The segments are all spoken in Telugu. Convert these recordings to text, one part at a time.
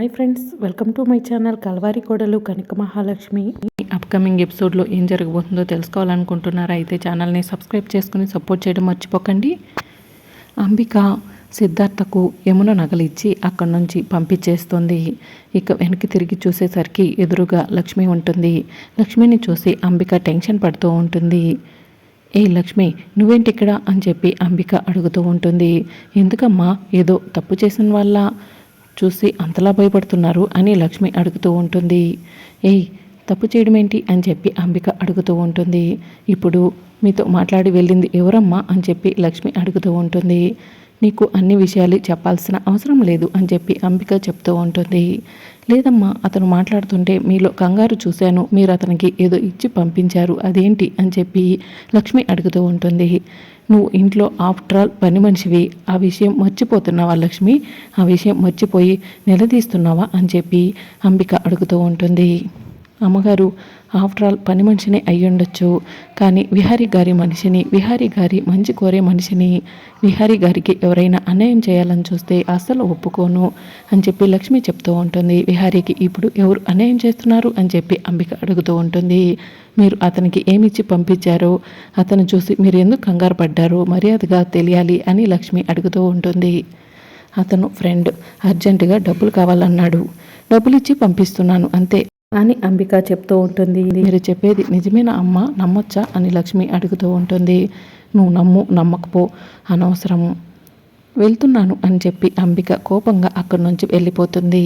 Hi friends welcome to my channel Kalvari Kodalu Kanaka Mahalakshmi upcoming ఎపిసోడ్లో ఏం జరగబోతుందో తెలుసుకోవాలనుకుంటున్నారా? అయితే ఛానల్ని సబ్స్క్రైబ్ చేసుకుని సపోర్ట్ చేయడం మర్చిపోకండి. అంబిక సిద్ధార్థకు యమున నగలిచ్చి అక్కడి నుంచి పంపించేస్తుంది. ఇక వెనక్కి తిరిగి చూసేసరికి ఎదురుగా లక్ష్మి ఉంటుంది. లక్ష్మిని చూసి అంబిక టెన్షన్ పడుతూ ఉంటుంది. ఏ లక్ష్మి నువ్వేంటి ఇక్కడ అని చెప్పి అంబిక అడుగుతూ ఉంటుంది. ఎందుకమ్మా ఏదో తప్పు చేసిన వాళ్ళ? చూసి అంతలా భయపడుతున్నారు అని లక్ష్మి అడుగుతూ ఉంటుంది. ఏయ్ తప్పు చేయడం ఏంటి అని చెప్పి అంబిక అడుగుతూ ఉంటుంది. ఇప్పుడు మీతో మాట్లాడి వెళ్ళింది ఎవరమ్మా? అని చెప్పి లక్ష్మి అడుగుతూ ఉంటుంది. నీకు అన్ని విషయాలు చెప్పాల్సిన అవసరం లేదు అని చెప్పి అంబిక చెప్తూ ఉంటుంది. లేదమ్మా అతను మాట్లాడుతుంటే మీలో కంగారు చూశాను. మీరు అతనికి ఏదో ఇచ్చి పంపించారు. అదేంటి? అని చెప్పి లక్ష్మి అడుగుతూ ఉంటుంది. నువ్వు ఇంట్లో ఆఫ్టర్ ఆల్ పని మనిషివి. ఆ విషయం మర్చిపోతున్నావా లక్ష్మి? ఆ విషయం మర్చిపోయి నిలదీస్తున్నావా అని చెప్పి అంబిక అడుగుతూ ఉంటుంది. అమ్మగారు ఆఫ్టర్ ఆల్ పని మనిషిని అయ్యుండొచ్చు కానీ విహారీ గారి మనిషిని విహారీ గారి మంచి కోరే మనిషిని విహారీ గారికి ఎవరైనా అన్యాయం చేయాలని చూస్తే అస్సలు ఒప్పుకోను అని చెప్పి లక్ష్మి చెప్తూ ఉంటుంది. విహారీకి ఇప్పుడు ఎవరు అన్యాయం చేస్తున్నారు అని చెప్పి అంబిక అడుగుతూ ఉంటుంది. మీరు అతనికి ఏమిచ్చి పంపించారో? అతను చూసి మీరు ఎందుకు కంగారు పడ్డారో? మర్యాదగా తెలియాలి అని లక్ష్మి అడుగుతూ ఉంటుంది. అతను ఫ్రెండ్ అర్జెంటుగా డబ్బులు కావాలన్నాడు. డబ్బులు ఇచ్చి పంపిస్తున్నాను అంతే. అని అంబిక చెప్తూ ఉంటుంది. మీరు చెప్పేది నిజమేనా అమ్మ నమ్మొచ్చా అని లక్ష్మి అడుగుతూ ఉంటుంది. నువ్వు నమ్ము నమ్మకపో అనవసరం వెళ్తున్నాను అని చెప్పి అంబిక కోపంగా అక్కడి నుంచి వెళ్ళిపోతుంది.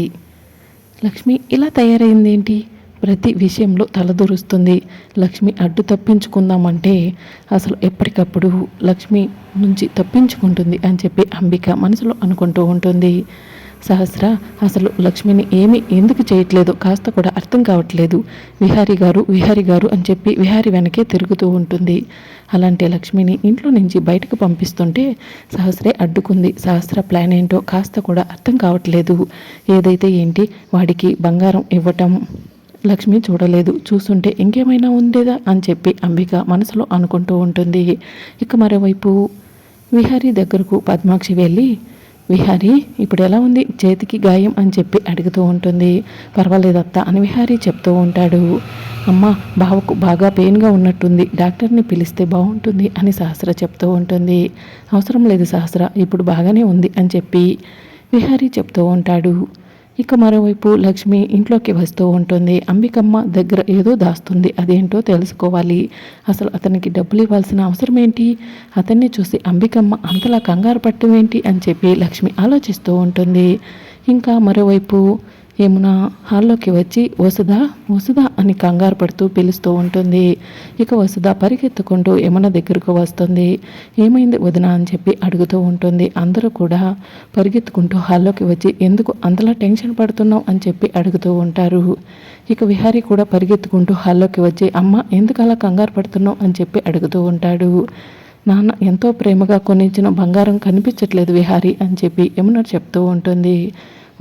లక్ష్మి ఇలా తయారైంది ఏంటి? ప్రతి విషయంలో తలదూరుస్తుంది లక్ష్మి అడ్డు తప్పించుకుందామంటే అసలు ఎప్పటికప్పుడు లక్ష్మి నుంచి తప్పించుకుంటుంది అని చెప్పి అంబిక మనసులో అనుకుంటూ ఉంటుంది. సహస్ర అసలు లక్ష్మిని ఏమి ఎందుకు చేయట్లేదు? కాస్త కూడా అర్థం కావట్లేదు. విహారి గారు విహారి గారు అని చెప్పి విహారి వెనకే తిరుగుతూ ఉంటుంది. అలాంటి లక్ష్మిని ఇంట్లో నుంచి బయటకు పంపిస్తుంటే సహస్రే అడ్డుకుంది. సహస్ర ప్లాన్ ఏంటో కాస్త కూడా అర్థం కావట్లేదు. ఏదైతే ఏంటి వాడికి బంగారం ఇవ్వటం లక్ష్మి చూడలేదు. చూస్తుంటే ఇంకేమైనా ఉండేదా అని చెప్పి అంబిక మనసులో అనుకుంటూ ఉంటుంది. ఇక మరోవైపు విహారీ దగ్గరకు పద్మాక్షి వెళ్ళి విహారి ఇప్పుడు ఎలా ఉంది? చేతికి గాయం అని చెప్పి అడుగుతూ ఉంటుంది. పర్వాలేదత్త అని విహారీ చెప్తూ ఉంటాడు. అమ్మ బావకు బాగా పెయిన్గా ఉన్నట్టుంది. డాక్టర్ని పిలిస్తే బాగుంటుంది అని సహస్ర చెప్తూ ఉంటుంది. అవసరం లేదు సహస్ర ఇప్పుడు బాగానే ఉంది అని చెప్పి విహారీ చెప్తూ ఉంటాడు. ఇక మరోవైపు లక్ష్మి ఇంట్లోకి వస్తూ ఉంటుంది. అంబికమ్మ దగ్గర ఏదో దాస్తుంది. అదేంటో తెలుసుకోవాలి. అసలు అతనికి డబ్బులు ఇవ్వాల్సిన అవసరం ఏంటి? అతన్ని చూసి అంబికమ్మ అంతలా కంగారు పట్టం ఏంటి అని చెప్పి లక్ష్మి ఆలోచిస్తూ ఉంటుంది. ఇంకా మరోవైపు యమున హాల్లోకి వచ్చి వసుధ వసుధ అని కంగారు పడుతూ పిలుస్తూ ఉంటుంది. ఇక వసుధ పరిగెత్తుకుంటూ యమున దగ్గరకు వస్తుంది. ఏమైంది వదిన అని చెప్పి అడుగుతూ ఉంటుంది. అందరూ కూడా పరిగెత్తుకుంటూ హాల్లోకి వచ్చి ఎందుకు అంతలా టెన్షన్ పడుతున్నావు అని చెప్పి అడుగుతూ ఉంటారు. ఇక విహారీ కూడా పరిగెత్తుకుంటూ హాల్లోకి వచ్చి అమ్మ ఎందుకు అలా కంగారు పడుతున్నావు అని చెప్పి అడుగుతూ ఉంటాడు. నాన్న ఎంతో ప్రేమగా కొనిచ్చిన బంగారం కనిపించట్లేదు విహారీ అని చెప్పి యమున చెప్తూ ఉంటుంది.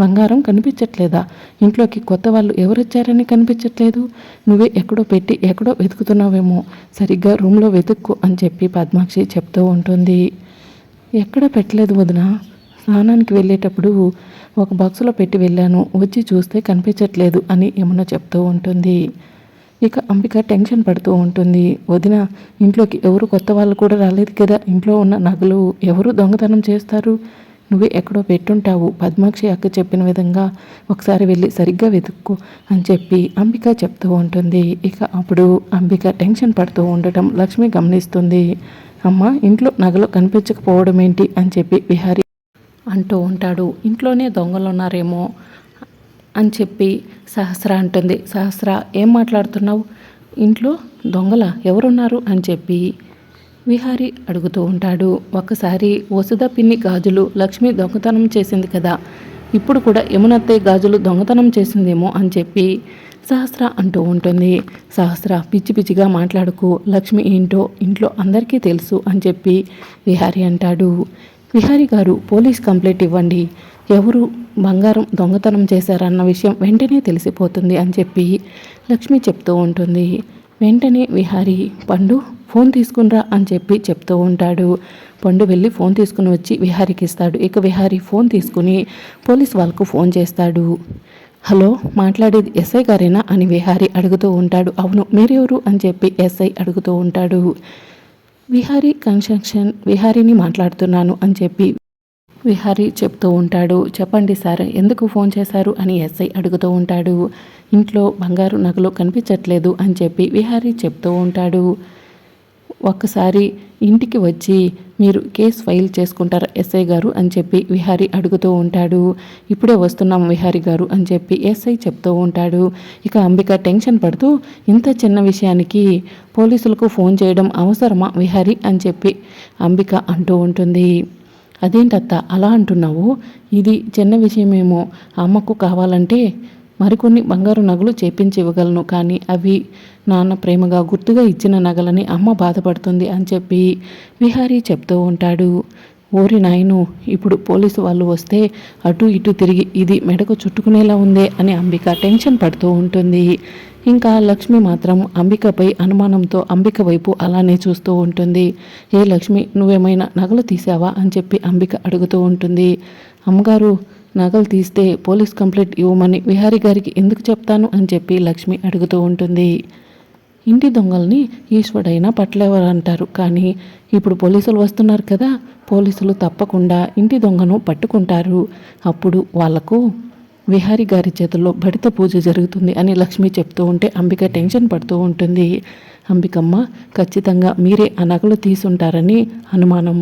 బంగారం కనిపించట్లేదా? ఇంట్లోకి కొత్త వాళ్ళు ఎవరొచ్చారని కనిపించట్లేదు. నువ్వే ఎక్కడో పెట్టి ఎక్కడో వెతుకుతున్నావేమో. సరిగ్గా రూమ్లో వెతుక్కు అని చెప్పి పద్మాక్షి చెప్తూ ఉంటుంది. ఎక్కడ పెట్టలేదు వదిన? స్నానానికి వెళ్ళేటప్పుడు ఒక బాక్సులో పెట్టి వెళ్ళాను. వచ్చి చూస్తే కనిపించట్లేదు అని యమున చెప్తూ ఉంటుంది. ఇక అంబిక టెన్షన్ పడుతూ ఉంటుంది. వదిన ఇంట్లోకి ఎవరు కొత్త వాళ్ళు కూడా రాలేదు కదా? ఇంట్లో ఉన్న నగలు ఎవరు దొంగతనం చేస్తారు? నువ్వు ఎక్కడో పెట్టుంటావు. పద్మాక్షి అక్క చెప్పిన విధంగా ఒకసారి వెళ్ళి సరిగ్గా వెతుక్కో అని చెప్పి అంబిక చెప్తూ ఉంటుంది. ఇక అప్పుడు అంబిక టెన్షన్ పడుతూ ఉండటం లక్ష్మి గమనిస్తుంది. అమ్మ ఇంట్లో నగలు కనిపించకపోవడం ఏంటి? అని చెప్పి విహారీ అంటూ ఉంటాడు. ఇంట్లోనే దొంగలు ఉన్నారేమో అని చెప్పి సహస్ర అంటుంది. సహస్ర ఏం మాట్లాడుతున్నావు? ఇంట్లో దొంగల ఎవరున్నారు? అని చెప్పి విహారి అడుగుతూ ఉంటాడు ఒకసారి వసుధ పిన్ని గాజులు లక్ష్మి దొంగతనం చేసింది కదా ఇప్పుడు కూడా యమునత్తయ్య గాజులు దొంగతనం చేసిందేమో అని చెప్పి సహస్ర అంటూ ఉంటుంది. సహస్ర పిచ్చి పిచ్చిగా మాట్లాడుకు లక్ష్మి ఏంటో ఇంట్లో అందరికీ తెలుసు అని చెప్పి విహారి అంటాడు. విహారి గారు పోలీస్ కంప్లైంట్ ఇవ్వండి ఎవరు బంగారం దొంగతనం చేశారన్న విషయం వెంటనే తెలిసిపోతుంది అని చెప్పి లక్ష్మి చెప్తూ ఉంటుంది. వెంటనే విహారి పండు ఫోన్ తీసుకునిరా అని చెప్పి చెప్తూ ఉంటాడు. పండు వెళ్ళి ఫోన్ తీసుకుని వచ్చి విహారీకి ఇస్తాడు. ఇక విహారీ ఫోన్ తీసుకుని పోలీస్ వాళ్ళకు ఫోన్ చేస్తాడు. హలో మాట్లాడేది ఎస్ఐ గారేనా? అని విహారీ అడుగుతూ ఉంటాడు. అవును మీరెవరు? అని చెప్పి ఎస్ఐ అడుగుతూ ఉంటాడు. విహారీ కన్స్ట్రక్షన్ విహారీని మాట్లాడుతున్నాను అని చెప్పి విహారీ చెప్తూ ఉంటాడు చెప్పండి సార్ ఎందుకు ఫోన్ చేశారు? అని ఎస్ఐ అడుగుతూ ఉంటాడు. ఇంట్లో బంగారు నగలు కనిపించట్లేదు అని చెప్పి విహారీ చెప్తూ ఉంటాడు. ఒక్కసారి ఇంటికి వచ్చి మీరు కేసు ఫైల్ చేసుకుంటారా ఎస్ఐ గారు? అని చెప్పి విహారీ అడుగుతూ ఉంటాడు. ఇప్పుడే వస్తున్నాం విహారీ గారు అని చెప్పి ఎస్ఐ చెప్తూ ఉంటాడు. ఇక అంబిక టెన్షన్ పడుతూ ఇంత చిన్న విషయానికి పోలీసులకు ఫోన్ చేయడం అవసరమా విహారీ? అని చెప్పి అంబిక అంటూ ఉంటుంది. అదేంటత్త అలా అంటున్నావు? ఇది చిన్న విషయమేమో. అమ్మకు కావాలంటే మరికొన్ని బంగారు నగలు చేపించి ఇవ్వగలను కానీ అవి నాన్న ప్రేమగా గుర్తుగా ఇచ్చిన నగలని అమ్మ బాధపడుతుంది అని చెప్పి విహారీ చెప్తూ ఉంటాడు. ఓరి నాయను ఇప్పుడు పోలీసు వాళ్ళు వస్తే అటు ఇటు తిరిగి ఇది మెడకు చుట్టుకునేలా ఉందే అని అంబిక టెన్షన్ పడుతూ ఉంటుంది. ఇంకా లక్ష్మి మాత్రం అంబికపై అనుమానంతో అంబిక వైపు అలానే చూస్తూ ఉంటుంది. ఏ లక్ష్మి నువ్వేమైనా నగలు తీసావా అని చెప్పి అంబిక అడుగుతూ ఉంటుంది. అమ్మగారు నగలు తీస్తే పోలీస్ కంప్లైంట్ ఇవ్వమని విహారీ గారికి ఎందుకు చెప్తాను? అని చెప్పి లక్ష్మి అడుగుతూ ఉంటుంది. ఇంటి దొంగల్ని ఈశ్వడైనా పట్లేవారు అంటారు కానీ ఇప్పుడు పోలీసులు వస్తున్నారు కదా పోలీసులు తప్పకుండా ఇంటి దొంగను పట్టుకుంటారు. అప్పుడు వాళ్ళకు విహారి గారి చేతుల్లో భడిత పూజ జరుగుతుంది అని లక్ష్మి చెప్తూ ఉంటే అంబిక టెన్షన్ పడుతూ ఉంటుంది. అంబికమ్మ ఖచ్చితంగా మీరే ఆ నగలు తీసుంటారని అనుమానం.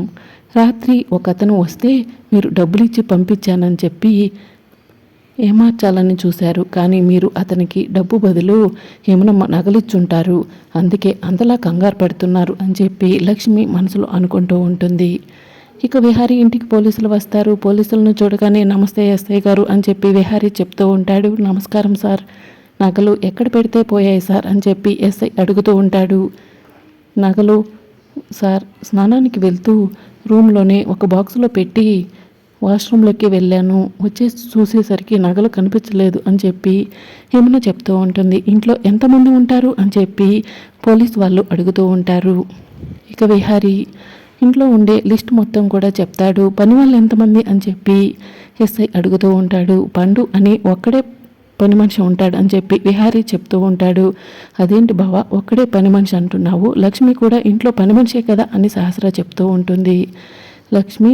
రాత్రి ఒక అతను వస్తే మీరు డబ్బులు ఇచ్చి పంపించానని చెప్పి ఏమార్చాలని చూశారు. కానీ మీరు అతనికి డబ్బు బదులు ఏమనమ్మ నగలిచ్చుంటారు. అందుకే అంతలా కంగారు పడుతున్నారు అని చెప్పి లక్ష్మి మనసులో అనుకుంటూ ఉంటుంది. ఇక విహారీ ఇంటికి పోలీసులు వస్తారు. పోలీసులను చూడగానే నమస్తే ఎస్ఐ గారు అని చెప్పి విహారీ చెప్తూ ఉంటాడు. నమస్కారం సార్. నగలు ఎక్కడ పెడితే పోయాయి సార్ అని చెప్పి ఎస్ఐ అడుగుతూ ఉంటాడు. నగలు సార్ స్నానానికి వెళ్తూ రూమ్లోనే ఒక బాక్స్లో పెట్టి వాష్రూమ్లోకి వెళ్ళాను. వచ్చేసి చూసేసరికి నగలు కనిపించలేదు అని చెప్పి ఏమైనా చెప్తూ ఉంటుంది. ఇంట్లో ఎంతమంది ఉంటారు అని చెప్పి పోలీస్ వాళ్ళు అడుగుతూ ఉంటారు. ఇక విహారీ ఇంట్లో ఉండే లిస్ట్ మొత్తం కూడా చెప్తాడు. పని వాళ్ళు ఎంతమంది? అని చెప్పి ఎస్ఐ అడుగుతూ ఉంటాడు. పండు అని ఒక్కడే పని మనిషి ఉంటాడు అని చెప్పి విహారీ చెప్తూ ఉంటాడు. అదేంటి బావ ఒక్కడే పని మనిషి అంటున్నావు? లక్ష్మి కూడా ఇంట్లో పని మనిషే కదా? అని సహస్ర చెప్తూ ఉంటుంది. లక్ష్మి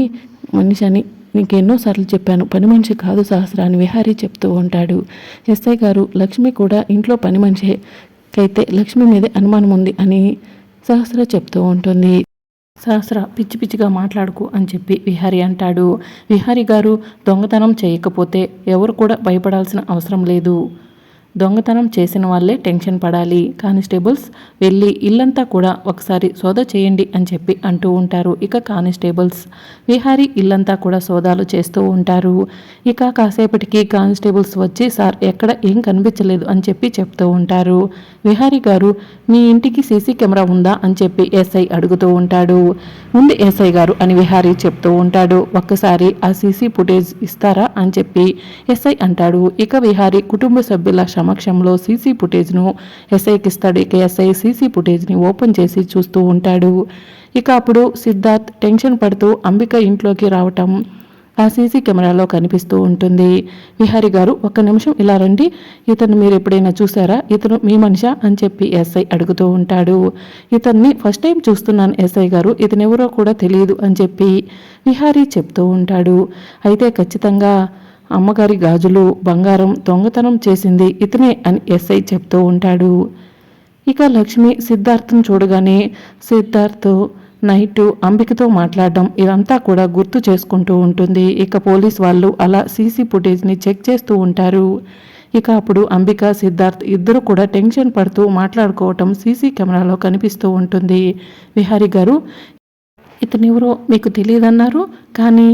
మనిషి అని నీకు ఎన్నోసార్లు చెప్పాను. పని మనిషి కాదు సహస్ర అని విహారీ చెప్తూ ఉంటాడు. ఎస్ఐ గారు లక్ష్మి కూడా ఇంట్లో పని మనిషే. అయితే లక్ష్మి మీదే అనుమానం ఉంది అని సహస్ర చెప్తూ ఉంటుంది. సహస్ర పిచ్చి పిచ్చిగా మాట్లాడుకు అని చెప్పి విహారి అంటాడు. విహారి గారు దొంగతనం చేయకపోతే ఎవరు కూడా భయపడాల్సిన అవసరం లేదు. దొంగతనం చేసిన వాళ్ళే టెన్షన్ పడాలి. కానిస్టేబుల్స్ వెళ్ళి ఇల్లంతా కూడా ఒకసారి సోదా చేయండి అని చెప్పి అంటూ ఉంటారు. ఇక కానిస్టేబుల్స్ విహారీ ఇల్లంతా కూడా సోదాలు చేస్తూ ఉంటారు. ఇక కాసేపటికి కానిస్టేబుల్స్ వచ్చి సార్ ఎక్కడ ఏం కనిపించలేదు అని చెప్పి చెప్తూ ఉంటారు. విహారీ గారు మీ ఇంటికి సీసీ కెమెరా ఉందా? అని చెప్పి ఎస్ఐ అడుగుతూ ఉంటాడు. ఉంది ఎస్ఐ గారు అని విహారీ చెప్తూ ఉంటాడు. ఒక్కసారి ఆ సీసీ ఫుటేజ్ ఇస్తారా? అని చెప్పి ఎస్ఐ అంటాడు. ఇక విహారీ కుటుంబ సభ్యుల సమక్షంలో సీసీ ఫుటేజ్ను ఎస్ఐకి ఇస్తాడు ఇక ఎస్ఐ సీసీ ఫుటేజ్ని ఓపెన్ చేసి చూస్తూ ఉంటాడు. ఇక అప్పుడు సిద్ధార్థ్ టెన్షన్ పడుతూ అంబిక ఇంట్లోకి రావటం ఆ సీసీ కెమెరాలో కనిపిస్తూ ఉంటుంది. విహారి గారు ఒక్క నిమిషం ఇలా రండి. ఇతను మీరు ఎప్పుడైనా చూసారా? ఇతను మీ మనిషా? అని చెప్పి ఎస్ఐ అడుగుతూ ఉంటాడు. ఇతన్ని ఫస్ట్ టైం చూస్తున్నాను ఎస్ఐ గారు. ఇతను ఎవరో కూడా తెలియదు అని చెప్పి విహారీ చెప్తూ ఉంటాడు. అయితే ఖచ్చితంగా అమ్మగారి గాజులు బంగారం దొంగతనం చేసింది ఇతనే అని ఎస్ఐ చెప్తూ ఉంటాడు. ఇక లక్ష్మి సిద్ధార్థం చూడగానే సిద్ధార్థ్ నైట్ అంబికతో మాట్లాడడం ఇదంతా కూడా గుర్తు చేసుకుంటూ ఉంటుంది. ఇక పోలీస్ వాళ్ళు అలా సీసీ ఫుటేజ్ని చెక్ చేస్తూ ఉంటారు. ఇక అప్పుడు అంబిక సిద్ధార్థ్ ఇద్దరు కూడా టెన్షన్ పడుతూ మాట్లాడుకోవటం సీసీ కెమెరాలో కనిపిస్తూ ఉంటుంది. విహారి గారు ఇతనెవరో మీకు తెలియదన్నారు కానీ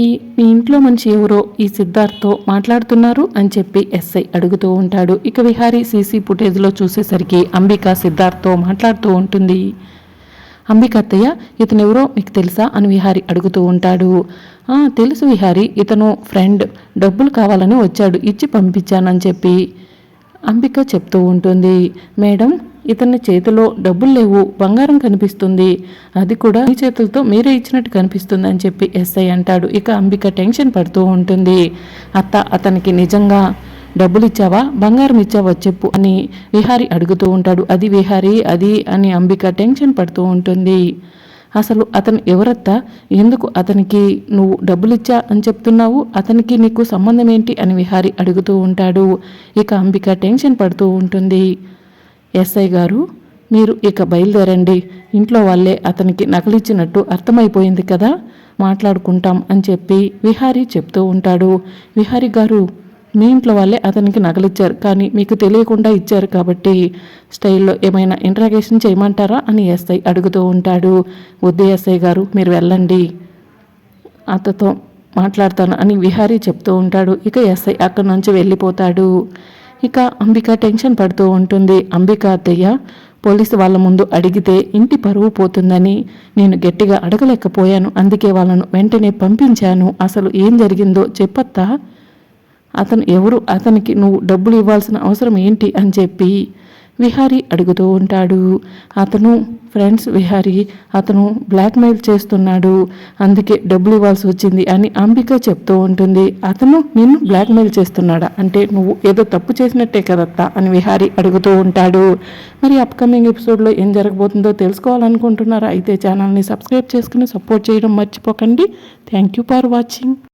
ఈ మీ ఇంట్లో మనిషి ఎవరో ఈ సిద్ధార్థ్తో మాట్లాడుతున్నారు అని చెప్పి ఎస్ఐ అడుగుతూ ఉంటాడు. ఇక విహారీ సీసీ ఫుటేజ్లో చూసేసరికి అంబిక సిద్ధార్థ్తో మాట్లాడుతూ ఉంటుంది. అంబిక అత్తయ్య ఇతను ఎవరో మీకు తెలుసా అని విహారి అడుగుతూ ఉంటాడు. తెలుసు విహారి ఇతను ఫ్రెండ్ డబ్బులు కావాలని వచ్చాడు ఇచ్చి పంపించానని చెప్పి అంబిక చెప్తూ ఉంటుంది. మేడం ఇతని చేతిలో డబ్బులు లేవు బంగారం కనిపిస్తుంది. అది కూడా మీ చేతులతో మీరే ఇచ్చినట్టు కనిపిస్తుంది అని చెప్పి ఎస్ఐ అంటాడు. ఇక అంబిక టెన్షన్ పడుతూ ఉంటుంది. అత్త అతనికి నిజంగా డబ్బులు ఇచ్చావా? బంగారం ఇచ్చావా చెప్పు అని విహారి అడుగుతూ ఉంటాడు. అది విహారి అది అని అంబిక టెన్షన్ పడుతూ ఉంటుంది. అసలు అతను ఎవరత్తా? ఎందుకు అతనికి నువ్వు డబ్బులు ఇచ్చా అని చెప్తున్నావు? అతనికి నీకు సంబంధం ఏంటి అని విహారి అడుగుతూ ఉంటాడు. ఇక అంబిక టెన్షన్ పడుతూ ఉంటుంది. ఎస్ఐ గారు మీరు ఇక బయలుదేరండి. ఇంట్లో వాళ్ళే అతనికి నకలిచ్చినట్టు అర్థమైపోయింది కదా? మాట్లాడుకుంటాం అని చెప్పి విహారీ చెప్తూ ఉంటాడు. విహారీ గారు మీ ఇంట్లో వాళ్ళే అతనికి నగలిచ్చారు కానీ మీకు తెలియకుండా ఇచ్చారు కాబట్టి స్టైల్లో ఏమైనా ఇంట్రాగేషన్ చేయమంటారా అని ఎస్ఐ అడుగుతూ ఉంటాడు. వద్దు ఎస్ఐ గారు మీరు వెళ్ళండి. అతతో మాట్లాడతాను అని విహారీ చెప్తూ ఉంటాడు. ఇక ఎస్ఐ అక్కడి నుంచి వెళ్ళిపోతాడు. ఇక అంబిక టెన్షన్ పడుతూ ఉంటుంది. అంబిక అత్తయ్య పోలీసు వాళ్ళ ముందు అడిగితే ఇంటి పరువు పోతుందని నేను గట్టిగా అడగలేకపోయాను. అందుకే వాళ్ళను వెంటనే పంపించాను. అసలు ఏం జరిగిందో చెప్పత్తా? అతను ఎవరు? అతనికి నువ్వు డబ్బులు ఇవ్వాల్సిన అవసరం ఏంటి? అని చెప్పి విహారీ అడుగుతూ ఉంటాడు. అతను ఫ్రెండ్స్ విహారీ అతను బ్లాక్మెయిల్ చేస్తున్నాడు. అందుకే డబ్బులు ఇవ్వాల్సి వచ్చింది అని అంబిక చెప్తూ ఉంటుంది. అతను నిన్ను బ్లాక్మెయిల్ చేస్తున్నాడా? అంటే నువ్వు ఏదో తప్పు చేసినట్టే కదత్తా? అని విహారీ అడుగుతూ ఉంటాడు. మరి అప్కమింగ్ ఎపిసోడ్లో ఏం జరగబోతుందో తెలుసుకోవాలనుకుంటున్నారా? అయితే ఛానల్ని సబ్స్క్రైబ్ చేసుకుని సపోర్ట్ చేయడం మర్చిపోకండి. Thank you for watching